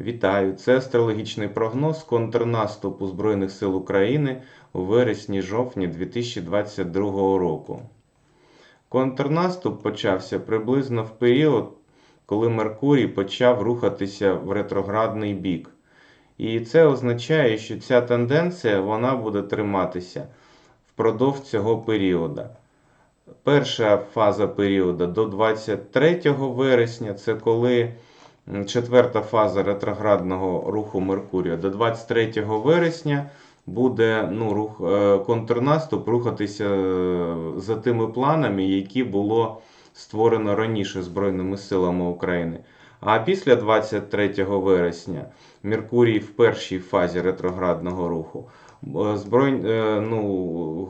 Вітаю! Це астрологічний прогноз контрнаступу Збройних сил України у вересні-жовтні 2022 року. Контрнаступ почався приблизно в період, коли Меркурій почав рухатися в ретроградний бік. І це означає, що ця тенденція вона буде триматися впродовж цього періоду. Перша фаза періоду до 23 вересня це коли четверта фаза ретроградного руху Меркурія. До 23 вересня буде ну, рух, е, контрнаступ рухатися е, за тими планами, які було створено раніше Збройними силами України. А після 23 вересня Меркурій в першій фазі ретроградного руху. Зброй... е, ну,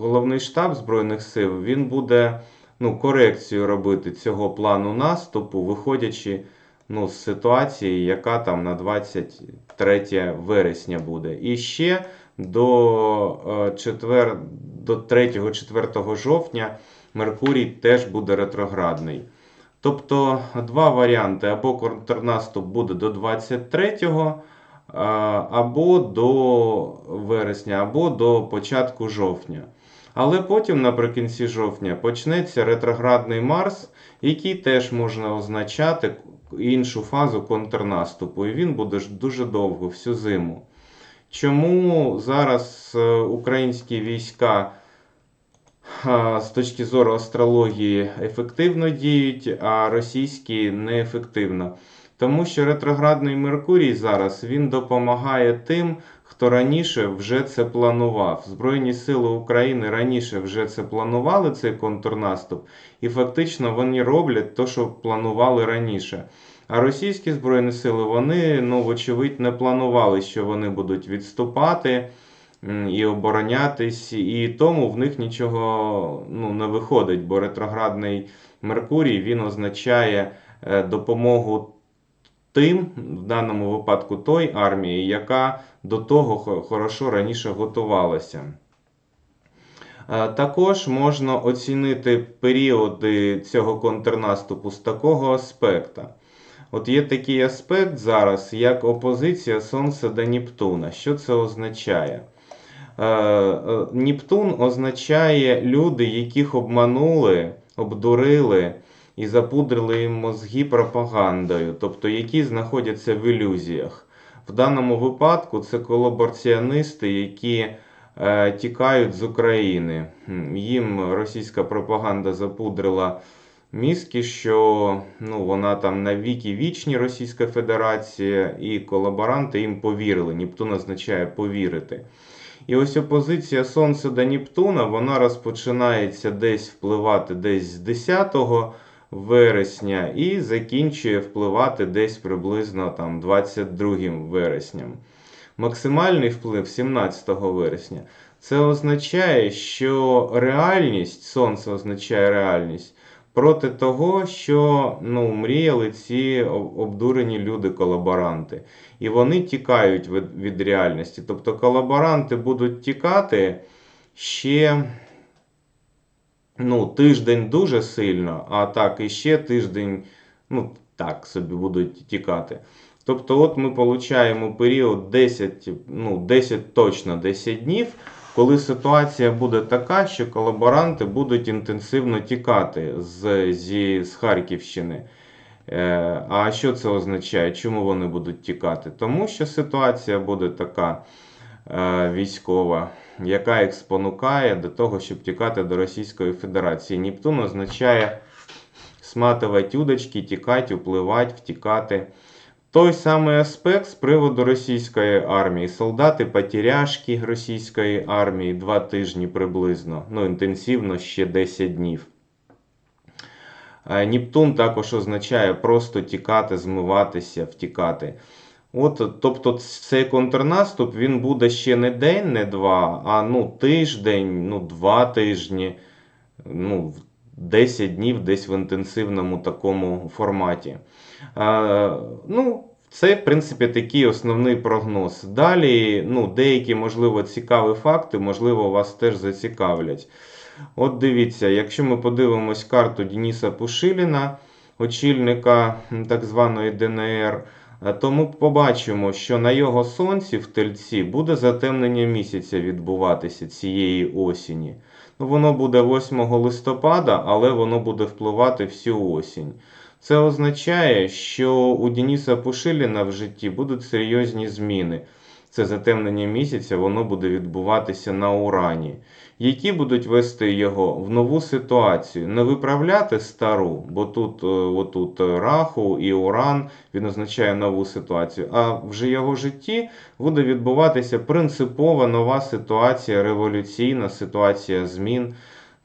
головний штаб Збройних сил він буде ну, корекцію робити цього плану наступу, виходячи ну, з ситуації, яка там на 23 вересня буде. І ще до, е, четвер... до 3-4 жовтня Меркурій теж буде ретроградний. Тобто два варіанти: або контрнаступ буде до 23-го, або до вересня, або до початку жовтня. Але потім, наприкінці жовтня, почнеться ретроградний Марс, який теж можна означати іншу фазу контрнаступу. І він буде дуже довго, всю зиму. Чому зараз е, українські війська з точки зору астрології ефективно діють, а російські неефективно? Тому що ретроградний Меркурій зараз він допомагає тим, хто раніше вже це планував. Збройні сили України раніше вже це планували, цей контрнаступ, і фактично вони роблять те, що планували раніше. А російські збройні сили, вони, ну, вочевидь, не планували, що вони будуть відступати і оборонятись, і тому в них нічого ну, не виходить, бо ретроградний Меркурій він означає е, допомогу тим, в даному випадку той армії, яка до того хорошо раніше готувалася. Е, Також можна оцінити періоди цього контрнаступу з такого аспекта. От є такий аспект зараз, як опозиція Сонця до Нептуна. Що це означає? Е, е, Нептун означає люди, яких обманули, обдурили і запудрили їм мозги пропагандою, тобто які знаходяться в ілюзіях. В даному випадку це колабораціонисти, які е, тікають з України. Їм російська пропаганда запудрила мізки, що ну, вона там навіки вічні Російська Федерація, і колаборанти їм повірили. Нептун означає повірити. І ось опозиція Сонця до Нептуна, вона розпочинається десь впливати десь з 10 вересня і закінчує впливати десь приблизно там 22 вересням. Максимальний вплив 17 вересня. Це означає, що реальність, сонце означає реальність, проти того, що ну, мріяли ці обдурені люди-колаборанти. І вони тікають від, від реальності. Тобто колаборанти будуть тікати ще ну, тиждень дуже сильно, а так і ще тиждень, ну, так собі будуть тікати. Тобто, от ми получаємо період 10, ну, 10 точно 10 днів, коли ситуація буде така, що колаборанти будуть інтенсивно тікати з, зі, з Харківщини. Е, А що це означає? Чому вони будуть тікати? Тому що ситуація буде така військова, яка їх спонукає до того, щоб тікати до Російської Федерації. Нептун означає сматувати удочки, тікати, впливати, втікати. Той самий аспект з приводу російської армії. Солдати потеряшки російської армії два тижні приблизно, ну інтенсивно ще 10 днів. Е, Нептун також означає просто тікати, змиватися, втікати. От, тобто цей контрнаступ він буде ще не день, не два, а ну, тиждень, ну, два тижні, ну, 10 днів десь в інтенсивному такому форматі. Е, ну, це, в принципі, такий основний прогноз. Далі, ну, деякі, можливо, цікаві факти, можливо, вас теж зацікавлять. От дивіться, якщо ми подивимось карту Дениса Пушиліна, очільника так званої ДНР, Тому побачимо, що на його сонці в тельці буде затемнення місяця відбуватися цієї осені. Ну, воно буде 8 листопада, але воно буде впливати всю осінь. Це означає, що у Дениса Пушиліна в житті будуть серйозні зміни. Це затемнення місяця, воно буде відбуватися на урані, які будуть вести його в нову ситуацію, не виправляти стару, бо тут, е, отут е, раху і уран він означає нову ситуацію. А в його житті буде відбуватися принципова нова ситуація, революційна ситуація змін.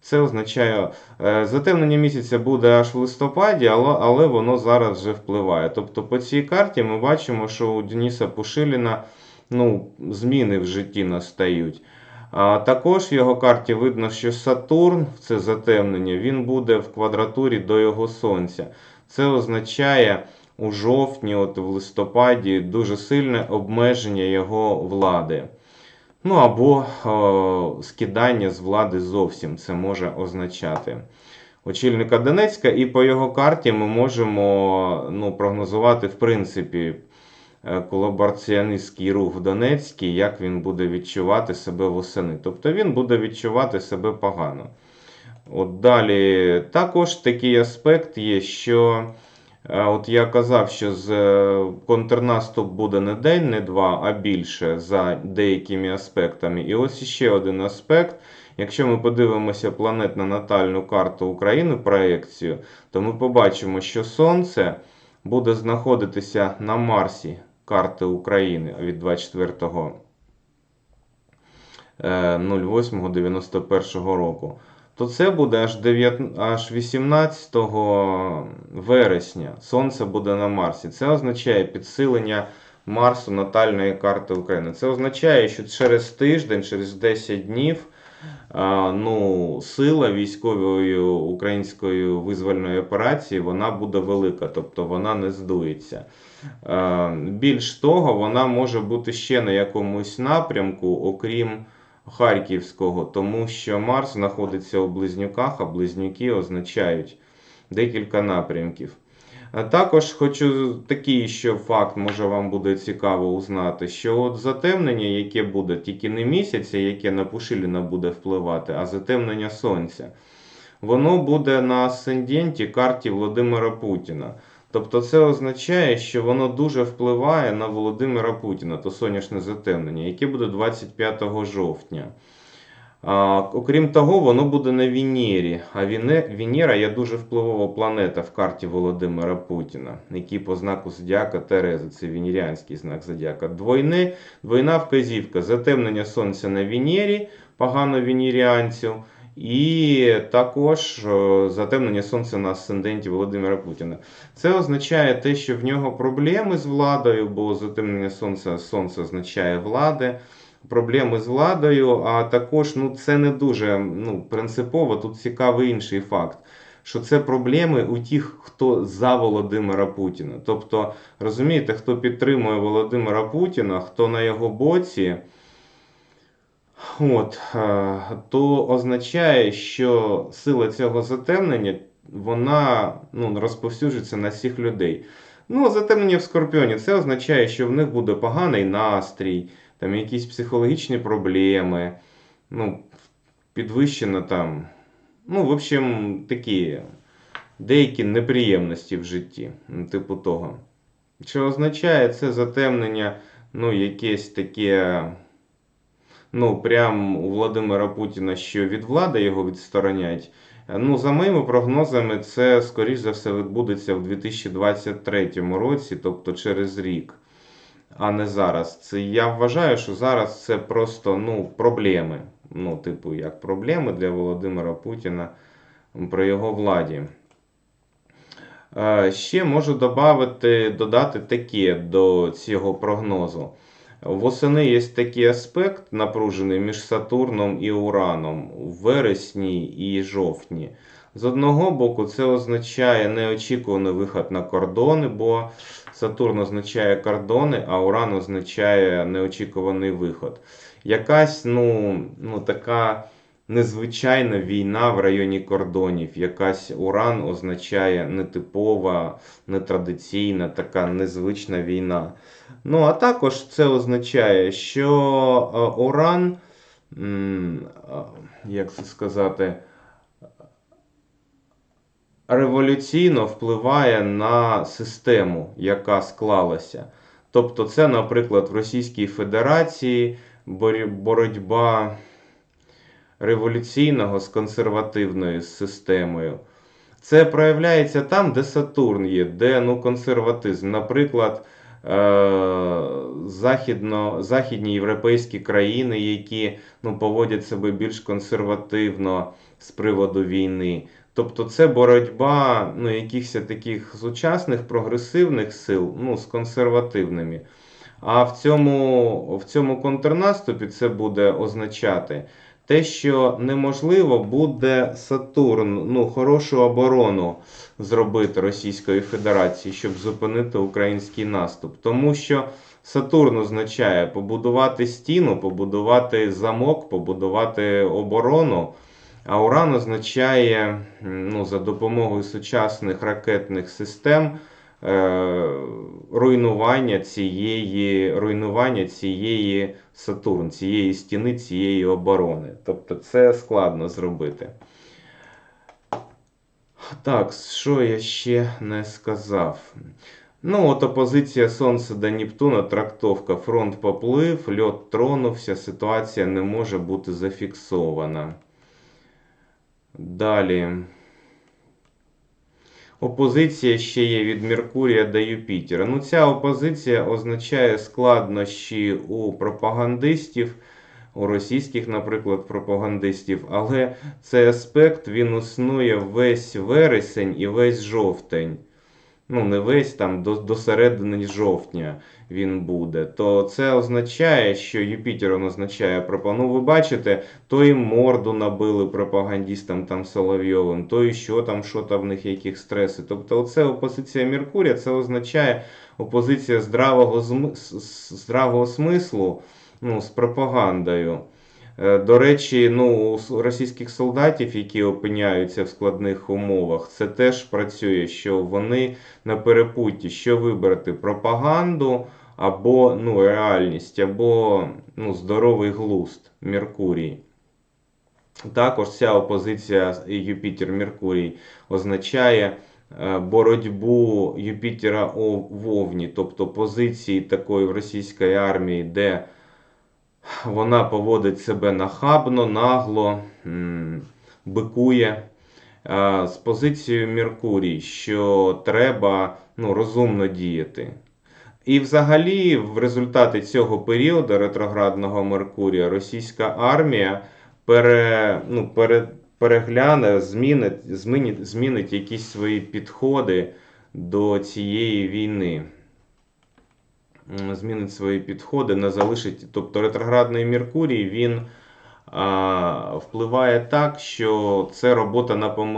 Це означає, е, затемнення місяця буде аж в листопаді, але, але воно зараз вже впливає. Тобто по цій карті ми бачимо, що у Дениса Пушиліна ну, зміни в житті настають. Також в його карті видно, що Сатурн, це затемнення, він буде в квадратурі до його Сонця. Це означає у жовтні, от в листопаді, дуже сильне обмеження його влади. Ну або о, скидання з влади зовсім це може означати. Очільника Донецька, і по його карті ми можемо ну, прогнозувати, в принципі, колабораціоністський рух в Донецькій, як він буде відчувати себе восени. Тобто він буде відчувати себе погано. От далі також такий аспект є, що е, от я казав, що з е, контрнаступ буде не день, не два, а більше за деякими аспектами. І ось ще один аспект. Якщо ми подивимося планетно-натальну карту України, проекцію, то ми побачимо, що Сонце буде знаходитися на Марсі карти України від 24 08.91 року, то це буде аж 9, аж 18 вересня. Сонце буде на Марсі. Це означає підсилення Марсу натальної карти України. Це означає, що через тиждень, через 10 днів. Ну, сила військової української визвольної операції вона буде велика, тобто вона не здується. Більш того, вона може бути ще на якомусь напрямку, окрім Харківського, тому що Марс знаходиться у близнюках, а близнюки означають декілька напрямків. Також хочу такий ще факт, може вам буде цікаво узнати, що от затемнення, яке буде тільки не місяця, яке на Пушиліна буде впливати, а затемнення сонця, воно буде на асценденті карті Володимира Путіна. Тобто це означає, що воно дуже впливає на Володимира Путіна, то сонячне затемнення, яке буде 25 жовтня. Окрім того, воно буде на Венері. А Венера є дуже впливова планета в карті Володимира Путіна, який по знаку зодіака Терези, це венеріанський знак зодіака. Двойне, двойна вказівка, затемнення сонця на Венері, погано венеріанців, і також затемнення сонця на асценденті Володимира Путіна. Це означає те, що в нього проблеми з владою, бо затемнення сонця сонце означає влади проблеми з владою, а також ну, це не дуже ну, принципово. Тут цікавий інший факт. Що це проблеми у тих, хто за Володимира Путіна. Тобто, розумієте, хто підтримує Володимира Путіна, хто на його боці, от, е, то означає, що сила цього затемнення вона ну, розповсюджується на всіх людей. Ну, затемнення в Скорпіоні це означає, що в них буде поганий настрій, там якісь психологічні проблеми, ну, підвищена там. Ну, в общем, такі деякі неприємності в житті, ну, типу того. Що означає це затемнення, ну, якесь таке, ну, прям у Володимира Путіна, що від влади його відсторонять. Ну, за моїми прогнозами, це, скоріш за все, відбудеться в 2023 році, тобто через рік, а не зараз. Це я вважаю, що зараз це просто ну, проблеми. Ну, типу, як проблеми для Володимира Путіна при його владі. Е, Ще можу додати, додати таке до цього прогнозу. Восени є такий аспект напружений між Сатурном і Ураном у вересні і жовтні. З одного боку, це означає неочікуваний виход на кордони, бо Сатурн означає кордони, а Уран означає неочікуваний виход. Якась ну, ну, така незвичайна війна в районі кордонів. Якась Уран означає нетипова, нетрадиційна, така незвична війна. Ну, а також це означає, що е, Уран, а, як це сказати, революційно впливає на систему, яка склалася. Тобто, це, наприклад, в Російській Федерації боротьба революційного з консервативною системою. Це проявляється там, де Сатурн є, де ну, консерватизм. Наприклад, західно, західні європейські країни, які ну, поводять себе більш консервативно з приводу війни. Тобто це боротьба ну, якихось таких сучасних прогресивних сил ну, з консервативними. А в цьому, в цьому контрнаступі це буде означати те, що неможливо буде Сатурн ну, хорошу оборону зробити Російської Федерації, щоб зупинити український наступ. Тому що Сатурн означає побудувати стіну, побудувати замок, побудувати оборону. А Уран означає ну, за допомогою сучасних ракетних систем руйнування цієї, руйнування цієї Сатурн, цієї стіни, цієї оборони. Тобто це складно зробити. Так, що я ще не сказав? Ну, от опозиція Сонця до Нептуна, трактовка, фронт поплив, льот тронувся, ситуація не може бути зафіксована. Далі. Опозиція ще є від Меркурія до Юпітера. Ну, ця опозиція означає складнощі у пропагандистів, у російських, наприклад, пропагандистів, але цей аспект він існує весь вересень і весь жовтень. Ну, не весь там до, до середини жовтня він буде. То це означає, що Юпітер означає пропа- Ну, ви бачите, то і морду набили пропагандистам там Соловйовим, то і що там, що там в них яких стреси. Тобто, оце опозиція Меркурія, це означає опозиція здравого, здравого смислу ну, з пропагандою. Е, До речі, ну, у російських солдатів, які опиняються в складних умовах, це теж працює, що вони на перепутті, що вибрати пропаганду або ну, реальність, або ну, здоровий глузд Меркурій. Також ця опозиція Юпітер-Меркурій означає е, боротьбу Юпітера у Вовні, тобто позиції такої в російській армії, де вона поводить себе нахабно, нагло, бикує. Е, З позицією Меркурій, що треба ну, розумно діяти. І взагалі, в результаті цього періоду ретроградного Меркурія російська армія пере, ну, пере, перегляне, змінить, змінить, змінить якісь свої підходи до цієї війни. Змінить свої підходи, не залишить. Тобто ретроградний Меркурій він а, впливає так, що це робота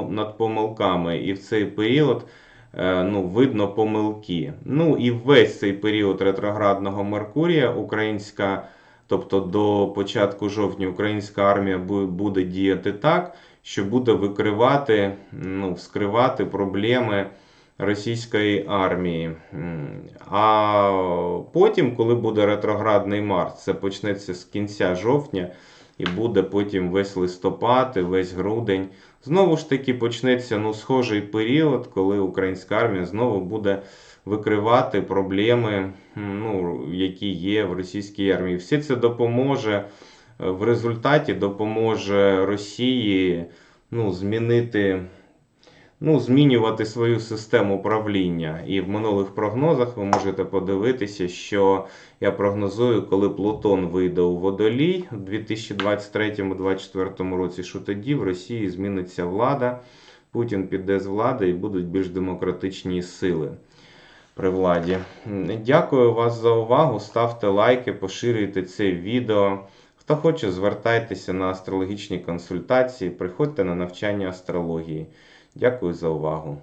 над помилками. І в цей період е, ну, видно помилки. Ну і весь цей період ретроградного Меркурія українська, тобто до початку жовтня, українська армія буде діяти так, що буде викривати, ну, вскривати проблеми російської армії. А потім, коли буде ретроградний Марс, це почнеться з кінця жовтня. І буде потім весь листопад, і весь грудень. Знову ж таки почнеться ну, схожий період, коли українська армія знову буде викривати проблеми, ну, які є в російській армії. Все це допоможе в результаті допоможе Росії ну, змінити, ну, змінювати свою систему правління. І в минулих прогнозах ви можете подивитися, що я прогнозую, коли Плутон вийде у водолій у 2023-2024 році, що тоді в Росії зміниться влада, Путін піде з влади і будуть більш демократичні сили при владі. Дякую вас за увагу. Ставте лайки, поширюйте це відео. Хто хоче, звертайтеся на астрологічні консультації, приходьте на навчання астрології. Дякую за увагу.